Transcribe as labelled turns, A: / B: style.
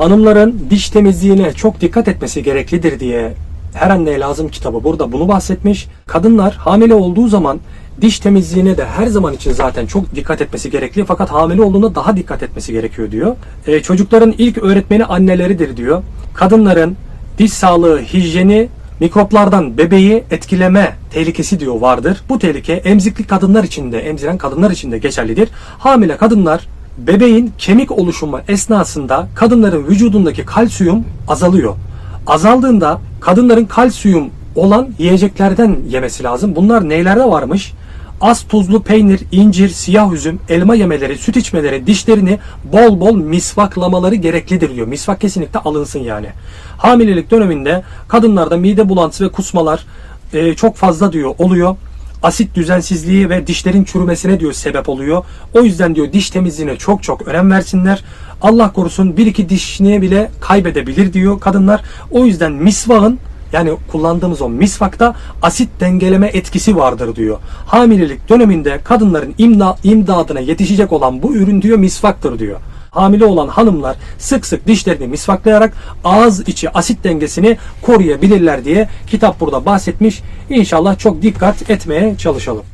A: hanımların diş temizliğine çok dikkat etmesi gereklidir diye her anneye lazım kitabı burada bunu bahsetmiş. Kadınlar hamile olduğu zaman diş temizliğine de her zaman için zaten çok dikkat etmesi gerekli fakat hamile olduğunda daha dikkat etmesi gerekiyor diyor. E, çocukların ilk öğretmeni anneleridir diyor. Kadınların diş sağlığı, hijyeni mikroplardan bebeği etkileme tehlikesi diyor vardır. Bu tehlike emzikli kadınlar için de, emziren kadınlar için de geçerlidir. Hamile kadınlar bebeğin kemik oluşumu esnasında kadınların vücudundaki kalsiyum azalıyor. Azaldığında kadınların kalsiyum olan yiyeceklerden yemesi lazım. Bunlar neylerde varmış? Az tuzlu peynir, incir, siyah üzüm, elma yemeleri, süt içmeleri, dişlerini bol bol misvaklamaları gereklidir diyor. Misvak kesinlikle alınsın yani. Hamilelik döneminde kadınlarda mide bulantısı ve kusmalar e, çok fazla diyor oluyor. Asit düzensizliği ve dişlerin çürümesine diyor sebep oluyor. O yüzden diyor diş temizliğine çok çok önem versinler. Allah korusun bir iki dişini bile kaybedebilir diyor kadınlar. O yüzden misvağın yani kullandığımız o misvakta asit dengeleme etkisi vardır diyor. Hamilelik döneminde kadınların imda, imdadına yetişecek olan bu ürün diyor misvaktır diyor. Hamile olan hanımlar sık sık dişlerini misvaklayarak ağız içi asit dengesini koruyabilirler diye kitap burada bahsetmiş. İnşallah çok dikkat etmeye çalışalım.